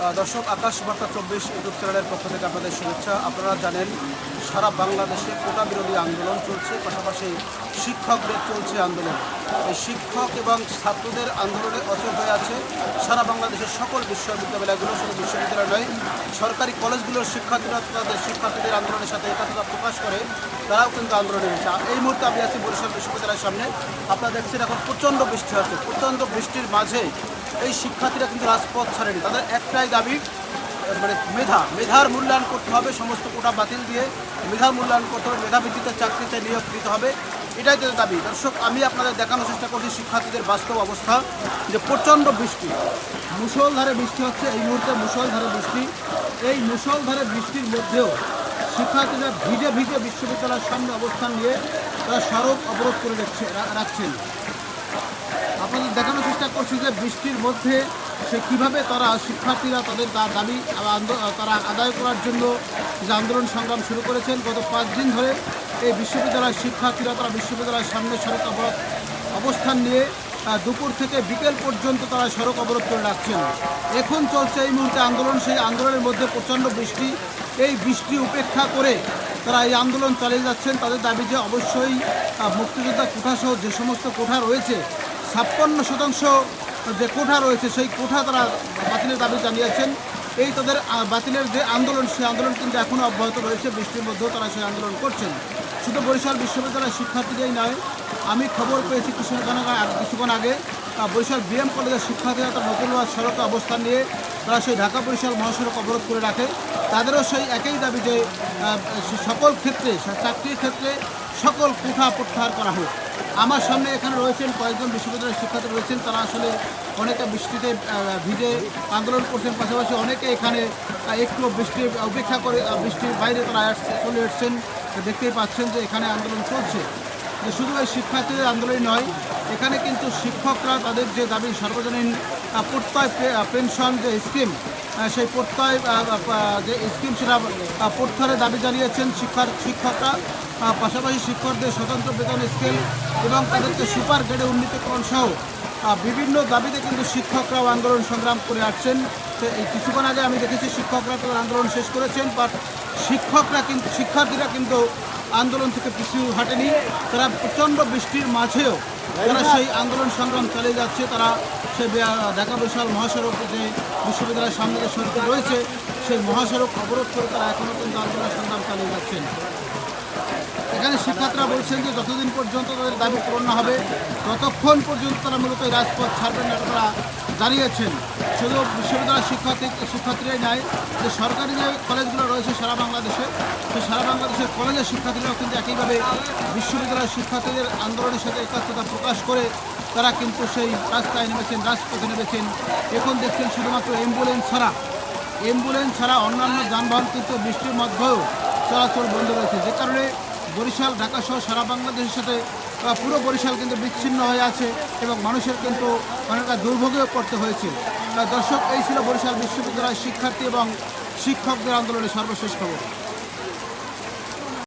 দর্শক, আকাশ বার্তা চব্বিশ ইউটিউব চ্যানেলের পক্ষ থেকে আপনাদের শুভেচ্ছা। আপনারা জানেন, সারা বাংলাদেশে কোটা বিরোধী আন্দোলন চলছে, পাশাপাশি শিক্ষকদের চলছে আন্দোলন। এই শিক্ষক এবং ছাত্রদের আন্দোলনে অচল হয়ে আছে সারা বাংলাদেশের সকল বিশ্ববিদ্যালয়গুলো, শুধু বিশ্ববিদ্যালয় নয়, সরকারি কলেজগুলোর শিক্ষার্থীরা, তাদের শিক্ষার্থীদের আন্দোলনের সাথে একত্রতা প্রকাশ করে, তারাও কিন্তু আন্দোলনে রয়েছে। এই মুহূর্তে আমি আছি বরিশাল বিশ্ববিদ্যালয়ের সামনে। আপনারা দেখছেন এখন প্রচণ্ড বৃষ্টি হচ্ছে। প্রচণ্ড বৃষ্টির মাঝে এই শিক্ষার্থীরা কিন্তু রাজপথ ছাড়েনি। তাদের একটাই দাবি মানে মেধা, মেধার মূল্যায়ন করতে হবে, সমস্ত কোটা বাতিল দিয়ে মেধার মূল্যায়ন করতে হবে মেধা ভিত্তিতে চাকরিতে নিয়োগ দিতে হবে। এটাই তাদের দাবি। দর্শক, আমি আপনাদের দেখানোর চেষ্টা করছি শিক্ষার্থীদের বাস্তব অবস্থা, যে প্রচণ্ড বৃষ্টি। মুসলধারে বৃষ্টি হচ্ছে, এই মুহূর্তে মুসলধারে বৃষ্টি। এই মুসলধারে বৃষ্টির মধ্যেও শিক্ষার্থীরা ভিজে ভিজে বিশ্ববিদ্যালয়ের সামনে অবস্থান নিয়ে তারা সড়ক অবরোধ করে রাখছে রা- রাখছেন। আপনাদের দেখানোর চেষ্টা করছি যে বৃষ্টির মধ্যে সে কীভাবে তারা শিক্ষার্থীরা তাদের দাবি তারা আদায় করার জন্য যে আন্দোলন সংগ্রাম শুরু করেছেন। গত পাঁচ দিন ধরে এই বিশ্ববিদ্যালয়ের শিক্ষার্থীরা তারা বিশ্ববিদ্যালয়ের সামনে সড়ক অবরোধ, অবস্থান নিয়ে দুপুর থেকে বিকেল পর্যন্ত তারা সড়ক অবরোধ করে রাখছেন। এখন চলছে এই মুহূর্তে আন্দোলন। সেই আন্দোলনের মধ্যে প্রচণ্ড বৃষ্টি। এই বৃষ্টি উপেক্ষা করে তারা এই আন্দোলন চালিয়ে যাচ্ছেন। তাদের দাবি যে অবশ্যই মুক্তিযোদ্ধা কোঠাসহ যে সমস্ত কোঠা রয়েছে ছাপ্পান্ন শতাংশ যে কোঠা রয়েছে, সেই কোঠা তারা বাতিলের দাবি জানিয়েছেন। এই তাদের বাতিলের যে আন্দোলন, সেই আন্দোলন কিন্তু এখনও অব্যাহত রয়েছে। বৃষ্টির মধ্যেও তারা সেই আন্দোলন করছেন। শুধু বরিশাল বিশ্ববিদ্যালয়ের শিক্ষার্থীরাই নয়, আমি খবর পেয়েছি কিছুক্ষণ কিছুক্ষণ আগে বরিশাল বিএম কলেজের শিক্ষার্থীরা তার নতুনবাদ সড়কে অবস্থান নিয়ে তারা সেই ঢাকা বরিশাল মহাসড়ক অবরোধ করে রাখে। তাদেরও সেই একই দাবি যে সকল ক্ষেত্রে চাকরির ক্ষেত্রে সকল কোঠা প্রত্যাহার করা হোক। আমার সামনে এখানে রয়েছেন কয়েকজন বিশ্ববিদ্যালয়ের শিক্ষার্থী রয়েছেন। তারা আসলে অনেকে বৃষ্টিতে ভিজে আন্দোলন করছেন। পাশাপাশি অনেকে এখানে একটু বৃষ্টি অপেক্ষা করে বৃষ্টির বাইরে তারা চলে এসছেন। দেখতেই পাচ্ছেন যে এখানে আন্দোলন চলছে। যে শুধু এই শিক্ষার্থীদের আন্দোলনই নয় এখানে কিন্তু শিক্ষকরা তাদের যে দাবি সর্বজনীন প্রত্যয় পেনশন যে স্কিম সেই প্রত্যয় যে স্কিম সেটা আহ, প্রত্যাহারের দাবি জানিয়েছেন শিক্ষার শিক্ষকরা। পাশাপাশি শিক্ষকদের স্বতন্ত্র বেতন স্কেল এবং তাদেরকে সুপার গ্রেডে উন্নীতকরণ সহ বিভিন্ন দাবিতে কিন্তু শিক্ষকরাও আন্দোলন সংগ্রাম করে আসছেন। এই কিছুক্ষণ আগে আমি দেখেছি শিক্ষকরা তাদের আন্দোলন শেষ করেছেন বাট শিক্ষকরা কিন্তু শিক্ষার্থীরা কিন্তু আন্দোলন থেকে পিছু হাঁটেনি। তারা প্রচণ্ড বৃষ্টির মাঝেও তারা সেই আন্দোলন সংগ্রাম চালিয়ে যাচ্ছে। তারা বে- ঢাকা বিশাল মহাসড়ক যে বিশ্ববিদ্যালয়ের সামনে যে সড়কটি রয়েছে, সেই মহাসড়ক অবরোধ করে তারা এখনও কিন্তু আন্দোলন সংগ্রাম চালিয়ে যাচ্ছেন। এখানে শিক্ষার্থীরা বলছেন যে যতদিন পর্যন্ত তাদের দাবি পূরণ না হবে, ততক্ষণ পর্যন্ত তারা মূলত রাজপথ ছাড়বেন না তারা জানিয়েছেন। শুধু বিশ্ববিদ্যালয়ের শিক্ষার্থী, শিক্ষার্থীরাই নয়, যে সরকারি যে কলেজগুলো রয়েছে সারা বাংলাদেশে, সেই সারা বাংলাদেশের কলেজের শিক্ষার্থীরাও কিন্তু একইভাবে বিশ্ববিদ্যালয়ের শিক্ষার্থীদের আন্দোলনের সাথে একাত্মতা প্রকাশ করে তারা কিন্তু সেই রাস্তায় নেমেছেন, রাজপথে নেমেছেন। এখন দেখছেন শুধুমাত্র অ্যাম্বুলেন্স ছাড়া। অ্যাম্বুলেন্স ছাড়া অন্যান্য যানবাহন কিন্তু বৃষ্টির মধ্যেও চলাচল বন্ধ রয়েছে। যে কারণে বরিশাল, ঢাকা সহ সারা বাংলাদেশের সাথে পুরো বরিশাল কিন্তু বিচ্ছিন্ন হয়ে আছে এবং মানুষের কিন্তু অনেকটা দুর্ভোগেও পড়তে হয়েছে। দর্শক, এই ছিল বরিশাল বিশ্ববিদ্যালয়ের শিক্ষার্থী এবং শিক্ষকদের আন্দোলনের সর্বশেষ খবর।